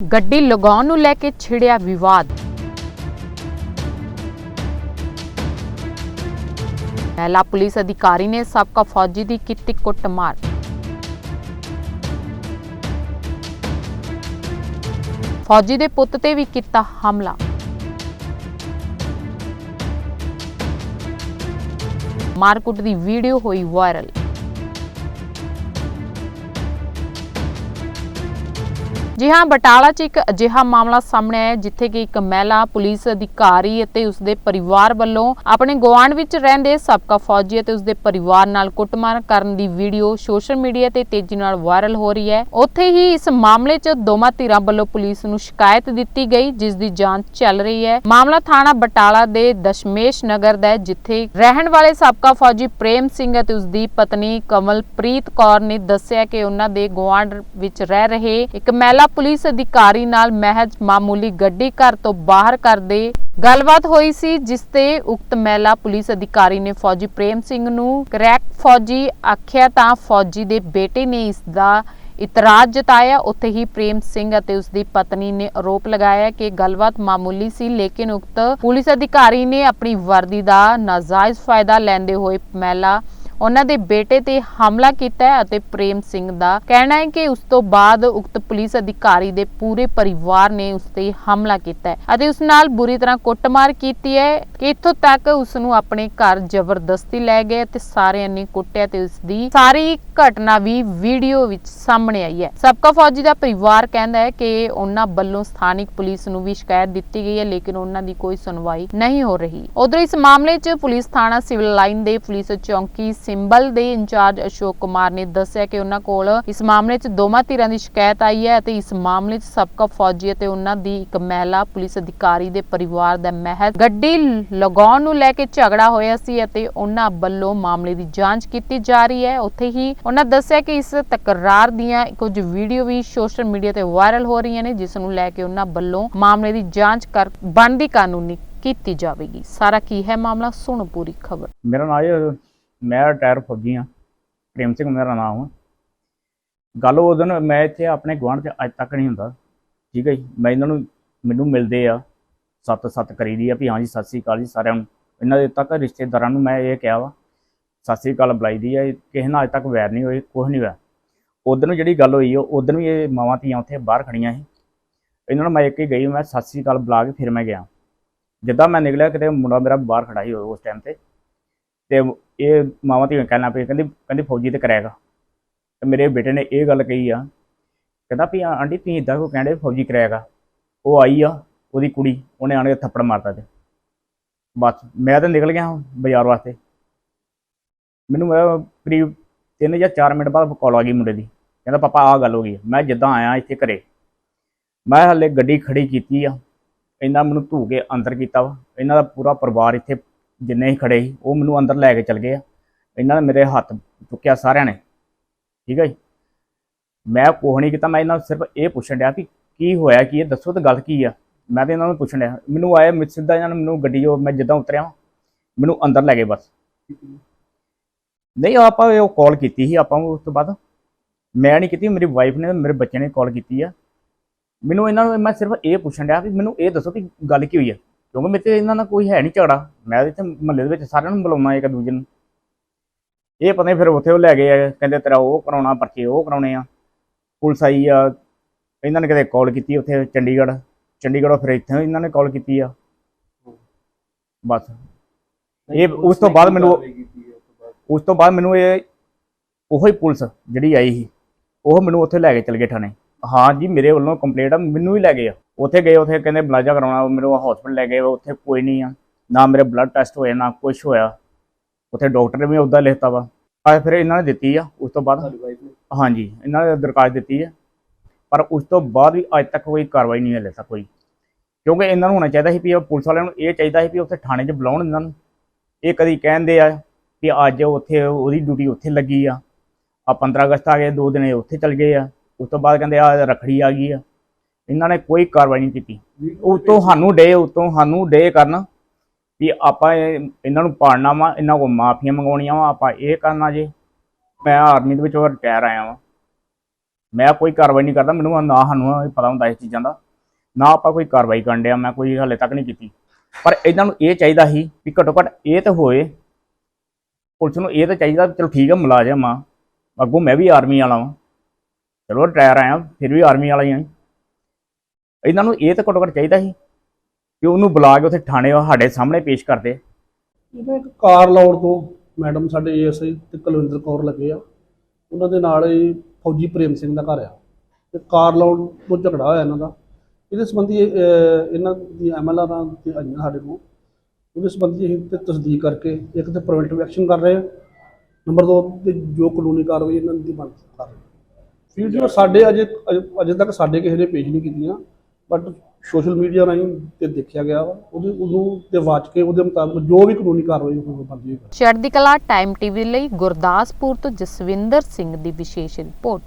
ਗੱਡੀ ਲਗਾਉਣ ਨੂੰ ਲੈ ਕੇ ਛਿੜਿਆ ਵਿਵਾਦ। ਮਹਿਲਾ ਪੁਲਿਸ ਅਧਿਕਾਰੀ ਨੇ ਸਾਬਕਾ ਫੌਜੀ ਦੀ ਕੀਤੀ ਕੁੱਟਮਾਰ। ਫੌਜੀ ਦੇ ਪੁੱਤ ਤੇ ਵੀ ਕੀਤਾ ਹਮਲਾ। ਮਾਰਕੁੱਟ ਦੀ ਵੀਡੀਓ ਹੋਈ ਵਾਇਰਲ। ਜੀ ਹਾਂ, ਬਟਾਲਾ 'ਚ ਇੱਕ ਅਜਿਹਾ ਮਾਮਲਾ ਸਾਹਮਣੇ ਆਇਆ ਜਿੱਥੇ ਕਿ ਇੱਕ ਮਹਿਲਾ ਪੁਲਿਸ ਅਧਿਕਾਰੀ ਅਤੇ ਉਸਦੇ ਪਰਿਵਾਰ ਵੱਲੋਂ ਆਪਣੇ ਗੁਆਂਢ ਵਿੱਚ ਰਹਿੰਦੇ ਸਾਬਕਾ ਫੌਜੀ ਅਤੇ ਉਸਦੇ ਪਰਿਵਾਰ ਨਾਲ ਕੁੱਟਮਾਰ ਕਰਨ ਦੀ ਵੀਡੀਓ ਸੋਸ਼ਲ ਮੀਡੀਆ ਤੇ ਤੇਜ਼ੀ ਨਾਲ ਵਾਇਰਲ ਹੋ ਰਹੀ ਹੈ। ਉੱਥੇ ਹੀ ਇਸ ਮਾਮਲੇ 'ਚ ਦੋਵਾਂ ਧਿਰਾਂ ਵੱਲੋਂ ਪੁਲਿਸ ਨੂੰ ਸ਼ਿਕਾਇਤ ਦਿੱਤੀ ਗਈ, ਜਿਸ ਦੀ ਜਾਂਚ ਚੱਲ ਰਹੀ ਹੈ। ਮਾਮਲਾ ਥਾਣਾ ਬਟਾਲਾ ਦੇ ਦਸ਼ਮੇਸ਼ ਨਗਰ ਦਾ ਹੈ, ਜਿੱਥੇ ਰਹਿਣ ਵਾਲੇ ਸਾਬਕਾ ਫੌਜੀ ਪ੍ਰੇਮ ਸਿੰਘ ਅਤੇ ਉਸਦੀ ਪਤਨੀ ਕਮਲਪ੍ਰੀਤ ਕੌਰ ਨੇ ਦੱਸਿਆ ਕਿ ਉਹਨਾਂ ਦੇ ਗੁਆਂਢ ਵਿੱਚ ਰਹਿ ਰਹੇ ਇੱਕ ਮਹਿਲਾ ਪੁਲਿਸ ਅਧਿਕਾਰੀ ਨਾਲ ਮਹਿਜ ਮਾਮੂਲੀ ਗੱਡੀ ਘਰ ਤੋਂ ਬਾਹਰ ਕਰਦੇ ਗੱਲਬਾਤ ਹੋਈ ਸੀ, ਜਿਸ ਤੇ ਉਕਤ ਮਹਿਲਾ ਪੁਲਿਸ ਅਧਿਕਾਰੀ ਨੇ ਫੌਜੀ ਪ੍ਰੇਮ ਸਿੰਘ ਨੂੰ ਕਰੈਕ ਫੌਜੀ ਆਖਿਆ ਤਾਂ ਫੌਜੀ ਦੇ ਬੇਟੇ ਨੇ ਇਸ ਦਾ ਇਤਰਾਜ਼ ਜਤਾਇਆ। ਉੱਥੇ ਹੀ ਪ੍ਰੇਮ ਸਿੰਘ ਅਤੇ ਉਸ ਦੀ ਪਤਨੀ ਨੇ ਆਰੋਪ ਲਗਾਇਆ ਕਿ ਗੱਲਬਾਤ ਮਾਮੂਲੀ ਸੀ, ਲੇਕਿਨ ਉਕਤ ਪੁਲਿਸ ਅਧਿਕਾਰੀ ਨੇ ਆਪਣੀ ਵਰਦੀ ਦਾ ਨਾਜਾਇਜ਼ ਫਾਇਦਾ ਲੈਂਦੇ ਹੋਏ ਮਹਿਲਾ ਉਹਨਾਂ ਦੇ ਬੇਟੇ ਤੇ ਹਮਲਾ ਕੀਤਾ ਹੈ ਅਤੇ ਪ੍ਰੇਮ ਸਿੰਘ ਦਾ ਕਹਿਣਾ ਹੈ ਕਿ ਉਸ ਤੋਂ ਬਾਅਦ ਉਕਤ ਪੁਲਿਸ ਅਧਿਕਾਰੀ ਦੇ ਪੂਰੇ ਪਰਿਵਾਰ ਨੇ ਉਸ ਤੇ ਹਮਲਾ ਕੀਤਾ ਹੈ ਅਤੇ ਉਸ ਨਾਲ ਬੁਰੀ ਤਰ੍ਹਾਂ ਕੁੱਟਮਾਰ ਕੀਤੀ ਹੈ ਕਿ ਇੱਥੋਂ ਤੱਕ ਉਸ ਨੂੰ ਆਪਣੇ ਘਰ ਜ਼ਬਰਦਸਤੀ ਲੈ ਗਏ ਤੇ ਸਾਰਿਆਂ ਨੇ ਕੁੱਟਿਆ ਤੇ ਉਸ ਦੀ ਸਾਰੀ ਘਟਨਾ ਵੀ ਵੀਡੀਓ ਵਿੱਚ ਸਾਹਮਣੇ ਆਈ ਹੈ। ਸਾਬਕਾ ਫੌਜੀ ਦਾ ਪਰਿਵਾਰ ਕਹਿੰਦਾ ਹੈ ਕਿ ਉਹਨਾਂ ਵੱਲੋਂ ਸਥਾਨਕ ਪੁਲਿਸ ਨੂੰ ਵੀ ਸ਼ਿਕਾਇਤ ਦਿੱਤੀ ਗਈ ਹੈ, ਲੇਕਿਨ ਉਹਨਾਂ ਦੀ ਕੋਈ ਸੁਣਵਾਈ ਨਹੀਂ ਹੋ ਰਹੀ। ਉਧਰ ਇਸ ਮਾਮਲੇ 'ਚ ਪੁਲਿਸ ਥਾਣਾ ਸਿਵਲ ਲਾਈਨ ਦੇ ਪੁਲਿਸ ਚੌਂਕੀ ਸਿੰਬਲ ਦੇ ਇੰਚਾਰਜ ਅਸ਼ੋਕ ਕੁਮਾਰ ਨੇ ਦੱਸਿਆ ਕਿ ਉਹਨਾਂ ਕੋਲ ਇਸ ਮਾਮਲੇ 'ਚ ਦੋਵਾਂ ਧਿਰਾਂ ਦੀ ਸ਼ਿਕਾਇਤ ਆਈ ਹੈ ਅਤੇ ਇਸ ਮਾਮਲੇ 'ਚ ਸਬਕਾ ਫੌਜੀ ਅਤੇ ਉਹਨਾਂ ਦੀ ਇੱਕ ਮਹਿਲਾ ਪੁਲਿਸ ਅਧਿਕਾਰੀ ਦੇ ਪਰਿਵਾਰ ਦਾ ਮਹਿਜ਼ ਗੱਡੀ ਲਗਾਉਣ ਨੂੰ ਲੈ ਕੇ ਝਗੜਾ ਹੋਇਆ ਸੀ ਅਤੇ ਉਹਨਾਂ ਵੱਲੋਂ ਮਾਮਲੇ ਦੀ ਜਾਂਚ ਕੀਤੀ ਜਾ ਰਹੀ ਹੈ। ਉੱਥੇ ਹੀ ਉਹਨਾਂ ਦੱਸਿਆ ਕਿ ਇਸ ਤਕਰਾਰ ਦੀਆਂ ਕੁਝ ਵੀਡੀਓ ਵੀ ਸੋਸ਼ਲ ਮੀਡੀਆ ਤੇ ਵਾਇਰਲ ਹੋ ਰਹੀਆਂ ਨੇ, ਜਿਸ ਨੂੰ ਲੈ ਕੇ ਉਹਨਾਂ ਵੱਲੋਂ ਮਾਮਲੇ ਦੀ ਜਾਂਚ ਕਰ, ਬਣਦੀ ਕਾਨੂੰਨੀ ਕੀਤੀ ਜਾਵੇਗੀ। ਸਾਰਾ ਕੀ ਹੈ ਮਾਮਲਾ? ਸੁਣ ਪੂਰੀ ਖਬਰ। ਮੇਰਾ ਨਾਮ ਹੈ ਮੈਂ ਰਿਟਾਇਰ ਫੌਜੀ ਹਾਂ, ਪ੍ਰੇਮ ਸਿੰਘ ਮੇਰਾ ਨਾਮ ਹੈ ਗੱਲ ਉਹ ਦਿਨ ਮੈਂ ਇੱਥੇ ਆਪਣੇ ਗੁਆਂਢ 'ਚ ਅੱਜ ਤੱਕ ਨਹੀਂ ਹੁੰਦਾ। ਠੀਕ ਹੈ ਜੀ, ਮੈਂ ਇਹਨਾਂ ਨੂੰ, ਮੈਨੂੰ ਮਿਲਦੇ ਆ, ਸੱਤ ਸੱਤ ਕਰੀਦੀ ਆ ਵੀ ਹਾਂਜੀ ਸਤਿ ਸ੍ਰੀ ਅਕਾਲ ਜੀ ਸਾਰਿਆਂ ਨੂੰ। ਇਹਨਾਂ ਦੇ ਤੱਕ ਰਿਸ਼ਤੇਦਾਰਾਂ ਨੂੰ ਮੈਂ ਇਹ ਕਿਹਾ ਵਾ, ਸਤਿ ਸ੍ਰੀ ਅਕਾਲ ਬੁਲਾਈਦੀ ਆ ਕਿਸੇ ਨਾਲ ਅੱਜ ਤੱਕ ਵੈਰ ਨਹੀਂ ਹੋਈ ਕੁਝ ਨਹੀਂ ਹੋਇਆ। ਉਦੋਂ ਜਿਹੜੀ ਗੱਲ ਹੋਈ ਉਹ ਉਦੋਂ ਵੀ ਇਹ ਮਾਵਾਂ ਧੀਆਂ ਉੱਥੇ ਬਾਹਰ ਖੜੀਆਂ ਸੀ। ਇਹਨਾਂ ਨੂੰ ਮੈਂ ਇੱਕ ਹੀ ਗਈ, ਮੈਂ ਸਤਿ ਸ੍ਰੀ ਅਕਾਲ ਬੁਲਾ ਕੇ ਫਿਰ ਮੈਂ ਗਿਆ। ਜਿੱਦਾਂ ਮੈਂ ਨਿਕਲਿਆ, ਕਿਤੇ ਮੁੰਡਾ ਮੇਰਾ ਬਾਹਰ ਖੜਾ ਸੀ ਉਸ ਟਾਈਮ ਤੇ। ਤੇ ਇਹ ਮਾਵਾਂ ਧੀਆਂ ਲੱਗ ਪਈ ਕਹਿੰਦੀ ਕਹਿੰਦੀ ਫੌਜੀ ਤੇ ਕਰਾਏਗਾ। ਤੇ ਮੇਰੇ ਬੇਟੇ ਨੇ ਇਹ ਗੱਲ ਕਹੀ ਆ, ਕਹਿੰਦਾ ਵੀ ਆਂਟੀ ਤੁਸੀਂ ਇਦਾਂ ਕੋ ਕਹਿੰਦੇ ਫੌਜੀ ਕਰਾਏਗਾ। ਉਹ ਆਈ ਆ, ਉਹਦੀ ਕੁੜੀ, ਉਹਨੇ ਆਣ ਕੇ ਥੱਪੜ ਮਾਰਤਾ ਤੇ। ਬਸ, ਮੈਂ ਤਾਂ ਨਿਕਲ ਗਿਆ ਹਾਂ ਬਾਜ਼ਾਰ ਵਾਸਤੇ। ਮੈਨੂੰ ਕਰੀਬ 3 ਜਾਂ 4 ਮਿੰਟ ਬਾਅਦ ਕਾਲ ਆ ਗਈ ਮੁੰਡੇ ਦੀ। ਕਹਿੰਦਾ, ਪਾਪਾ, ਆਹ ਗੱਲ ਹੋ ਗਈ ਮੈਂ ਜਿੱਦਾਂ ਆਇਆ ਇੱਥੇ ਘਰੇ, ਮੈਂ ਹਲੇ ਗੱਡੀ ਖੜੀ ਕੀਤੀ ਆ। ਇਹਨਾਂ ਮੈਨੂੰ ਧੂ ਕੇ ਅੰਦਰ ਕੀਤਾ ਵਾ। ਇਹਨਾਂ ਦਾ ਪੂਰਾ ਪਰਿਵਾਰ ਇੱਥੇ ਜਿੰਨੇ ਹੀ ਖੜੇ ਸੀ, ਉਹ ਮੈਨੂੰ ਅੰਦਰ ਲੈ ਕੇ ਚਲ ਗਏ ਆ। ਇਹਨਾਂ ਨੇ ਮੇਰੇ ਹੱਥ ਚੁੱਕਿਆ ਸਾਰਿਆਂ ਨੇ। ਠੀਕ ਹੈ ਜੀ? ਮੈਂ ਕੁਛ ਨਹੀਂ ਕੀਤਾ, ਮੈਂ ਇਹਨਾਂ ਨੂੰ ਸਿਰਫ ਇਹ ਪੁੱਛਣ ਡਿਆ ਕਿ ਕੀ ਹੋਇਆ, ਕੀ ਇਹ ਦੱਸੋ ਤਾਂ ਗੱਲ ਕੀ ਆ? ਮੈਂ ਤਾਂ ਇਹਨਾਂ ਨੂੰ ਪੁੱਛਣ ਡਿਆ। ਮੈਨੂੰ ਆਇਆ ਮੈਂ ਸਿੱਧਾ ਇਹਨਾਂ ਨੇ ਮੈਨੂੰ ਗੱਡੀ ਉਹ ਮੈਂ ਜਿੱਦਾਂ ਉਤਰਿਆ ਮੈਨੂੰ ਅੰਦਰ ਲੈ ਗਏ ਬਸ। ਨਹੀਂ, ਆਪਾਂ ਉਹ ਕਾਲ ਕੀਤੀ ਸੀ, ਆਪਾਂ ਉਸ ਤੋਂ ਬਾਅਦ। ਮੈਂ ਨਹੀਂ ਕੀਤੀ, ਮੇਰੀ ਵਾਈਫ ਨੇ ਮੇਰੇ ਬੱਚੇ ਨੇ ਕਾਲ ਕੀਤੀ ਆ। ਮੈਨੂੰ ਇਹਨਾਂ ਨੂੰ, ਮੈਂ ਸਿਰਫ ਇਹ ਪੁੱਛਣ ਡਿਆ ਵੀ ਮੈਨੂੰ ਇਹ ਦੱਸੋ ਕਿ ਗੱਲ ਕੀ ਹੋਈ ਆ? ਕਿਉਂਕਿ ਮੇਰੇ ਤੇ ਇਹਨਾਂ ਨਾਲ ਕੋਈ ਹੈ ਨਹੀਂ ਝਗੜਾ। ਮੈਂ ਇੱਥੇ ਮਹੱਲੇ ਦੇ ਵਿੱਚ ਸਾਰਿਆਂ ਨੂੰ ਬੁਲਾਉਣਾ ਇੱਕ ਦੂਜੇ ਨੂੰ। ਇਹ ਪਤਾ ਨਹੀਂ ਫਿਰ ਉੱਥੇ ਉਹ ਲੈ ਗਏ ਆ ਕਹਿੰਦੇ ਤੇਰਾ ਉਹ ਕਰਾਉਣਾ ਪਰਚੇ ਉਹ ਕਰਾਉਣੇ ਆ। ਪੁਲਿਸ ਆਈ ਆ ਇਹਨਾਂ ਨੇ ਕਿਤੇ ਕਾਲ ਕੀਤੀ ਉੱਥੇ ਚੰਡੀਗੜ੍ਹ। ਚੰਡੀਗੜ੍ਹੋਂ ਫਿਰ ਇੱਥੇ ਇਹਨਾਂ ਨੇ ਕਾਲ ਕੀਤੀ ਆ। ਬਸ। ਇਹ ਉਸ ਤੋਂ ਬਾਅਦ ਮੈਨੂੰ ਉਸ ਤੋਂ ਬਾਅਦ? ਮੈਨੂੰ ਇਹ ਉਹੋ ਹੀ ਪੁਲਿਸ ਜਿਹੜੀ ਆਈ ਸੀ ਉਹ ਮੈਨੂੰ ਉੱਥੇ ਲੈ ਕੇ ਚਲ ਗਏ ਥਾਣੇ। ਹਾਂ ਜੀ ਮੇਰੇ ਵੱਲੋਂ ਕੰਪਲੇਂਟ ਆ ਮੈਨੂੰ ਹੀ ਲੈ ਗਏ ਆ। ਉੱਥੇ ਗਏ ਉੱਥੇ ਕਹਿੰਦੇ ਬਲਾਜਾ ਕਰਾਉਣਾ ਮੈਨੂੰ ਹਸਪੀਟਲ ਲੈ ਗਏ ਉੱਥੇ ਕੋਈ ਨਹੀਂ ਆ ਨਾ ਮੇਰੇ ਬਲੱਡ ਟੈਸਟ ਹੋਏ ਨਾ ਕੁਝ ਹੋਇਆ। ਉੱਥੇ ਡਾਕਟਰ ਨੇ ਵੀ ਉਹਦਾ ਲਿਖਤਾ ਵਾ। ਆ ਫਿਰ ਇਹਨਾਂ ਨੇ ਦਿੱਤੀ ਆ ਉਸ ਤੋਂ ਬਾਅਦ ਹਾਂਜੀ ਇਹਨਾਂ ਨੇ ਦਰਖਾਸਤ ਦਿੱਤੀ ਹੈ ਪਰ ਉਸ ਤੋਂ ਬਾਅਦ ਵੀ ਅੱਜ ਤੱਕ ਕੋਈ ਕਾਰਵਾਈ ਨਹੀਂ ਹਲੇ ਤੱਕ ਕੋਈ ਕਿਉਂਕਿ ਇਹਨਾਂ ਨੂੰ ਹੋਣਾ ਚਾਹੀਦਾ ਸੀ ਵੀ ਇਹ ਪੁਲਿਸ ਵਾਲਿਆਂ ਨੂੰ ਇਹ ਚਾਹੀਦਾ ਸੀ ਵੀ ਉੱਥੇ ਥਾਣੇ 'ਚ ਬੁਲਾਉਣ ਇਹਨਾਂ ਨੂੰ। ਇਹ ਕਦੀ ਕਹਿੰਦੇ ਆ ਕਿ ਅੱਜ ਉੱਥੇ ਉਹਦੀ ਡਿਊਟੀ ਉੱਥੇ ਲੱਗੀ ਆ। ਆ 15 ਅਗਸਤ ਆ ਗਏ ਦੋ ਦਿਨ ਉੱਥੇ ਚਲ ਗਏ ਆ। ਉਸ ਤੋਂ ਬਾਅਦ ਕਹਿੰਦੇ ਆ ਰਖੜੀ ਆ ਗਈ ਆ। ਇਹਨਾਂ ਨੇ ਕੋਈ ਕਾਰਵਾਈ ਨਹੀਂ ਕੀਤੀ। ਉਤੋਂ ਸਾਨੂੰ ਡੇ ਉਤੋਂ ਸਾਨੂੰ ਡੇ ਕਰਨ ਵੀ ਆਪਾਂ ਇਹ- ਇਹਨਾਂ ਨੂੰ ਪਾੜਨਾ ਵਾ ਇਹਨਾਂ ਕੋਲ ਮਾਫੀਆਂ ਮੰਗਾਉਣੀਆਂ ਵਾ ਆਪਾਂ ਇਹ ਕਰਨਾ ਜੇ। ਮੈਂ ਆਰਮੀ ਦੇ ਵਿੱਚੋਂ ਰਿਟਾਇਰ ਆਇਆ ਵਾਂ। ਮੈਂ ਕੋਈ ਕਾਰਵਾਈ ਨਹੀਂ ਕਰਦਾ ਮੈਨੂੰ ਨਾ ਸਾਨੂੰ ਇਹ ਪਤਾ ਹੁੰਦਾ ਇਸ ਚੀਜ਼ਾਂ ਦਾ। ਨਾ ਆਪਾਂ ਕੋਈ ਕਾਰਵਾਈ ਕਰਨ ਡਿਆ ਮੈਂ ਕੋਈ ਹਾਲੇ ਤੱਕ ਨਹੀਂ ਕੀਤੀ। ਪਰ ਇਹਨਾਂ ਨੂੰ ਇਹ ਚਾਹੀਦਾ ਸੀ ਵੀ ਘੱਟੋ ਘੱਟ ਇਹ ਤਾਂ ਹੋਏ। ਪੁਲਿਸ ਨੂੰ ਇਹ ਤਾਂ ਚਾਹੀਦਾ ਚਲੋ ਠੀਕ ਹੈ ਮੁਲਾਜ਼ਮ ਆ। ਅੱਗੋਂ ਮੈਂ ਵੀ ਆਰਮੀ ਵਾਲਾ ਵਾਂ। ਚਲੋ ਰਿਟਾਇਰ ਆਇਆ ਫਿਰ ਵੀ ਆਰਮੀ ਵਾਲਾ ਹੀ ਆ। ਇਹਨਾਂ ਨੂੰ ਇਹ ਤਾਂ ਘੱਟੋ ਘੱਟ ਚਾਹੀਦਾ ਸੀ ਕਿ ਉਹਨੂੰ ਬੁਲਾ ਕੇ ਉੱਥੇ ਥਾਣੇ ਸਾਡੇ ਸਾਹਮਣੇ ਪੇਸ਼ ਕਰਦੇ ਇਹਦਾ ਇੱਕ ਕਾਰ ਲਾਉਣ ਤੋਂ ਮੈਡਮ ਸਾਡੇ ਏਐਸਆਈ ਤੇ ਕੁਲਵਿੰਦਰ ਕੌਰ ਲੱਗੇ ਆ। ਉਹਨਾਂ ਦੇ ਨਾਲ ਹੀ ਫੌਜੀ ਪ੍ਰੇਮ ਸਿੰਘ ਦਾ ਘਰ ਆ। ਤੇ ਕਾਰ ਲਾਉਣ ਤੋਂ ਝਗੜਾ ਹੋਇਆ ਇਹਨਾਂ ਦਾ। ਇਹਦੇ ਸੰਬੰਧੀ ਇਹ, ਅਹ, ਇਹਨਾਂ ਦੀ ਐਮਐਲਆਰਾਂ ਤੇ ਆਈਆਂ ਸਾਡੇ ਕੋਲ। ਉਹਦੇ ਸੰਬੰਧੀ ਅਸੀਂ ਤੇ ਤਸਦੀਕ ਕਰਕੇ ਇੱਕ ਤੇ ਪ੍ਰੀਵੈਂਟਿਵ ਐਕਸ਼ਨ ਕਰ ਰਹੇ ਹਾਂ ਨੰਬਰ 2 ਤੇ ਜੋ ਕਾਨੂੰਨੀ ਕਾਰਵਾਈ ਇਹਨਾਂ ਦੀ ਬਣ ਕਰ ਰਹੇ ਹਾਂ। ਵੀਡੀਓ ਸਾਡੇ ਅਜੇ ਅਜੇ- ਅਜੇ ਤੱਕ ਸਾਡੇ ਕਿਸੇ ਨੇ ਪੇਸ਼ ਨਹੀਂ ਕੀਤੀਆਂ ਬਟ ਸੋਸ਼ਲ ਮੀਡੀਆ ਰਾਹੀਂ ਤੇ ਦੇਖਿਆ ਗਿਆ ਵਾ, ਉਹਦੇ ਉਦੋਂ ਤੇ ਵਾਚ ਕੇ ਉਹਦੇ ਮੁਤਾਬਕ ਜੋ ਵੀ ਕਾਨੂੰਨੀ ਕਾਰਵਾਈ ਉਹ ਬਣਦੀ ਹੋਈ ਚੜ੍ਹਦੀ ਕਲਾ ਟਾਈਮ ਟੀਵੀ ਲਈ ਗੁਰਦਾਸਪੁਰ ਤੋਂ ਜਸਵਿੰਦਰ ਸਿੰਘ ਦੀ ਵਿਸ਼ੇਸ਼ ਰਿਪੋਰਟ।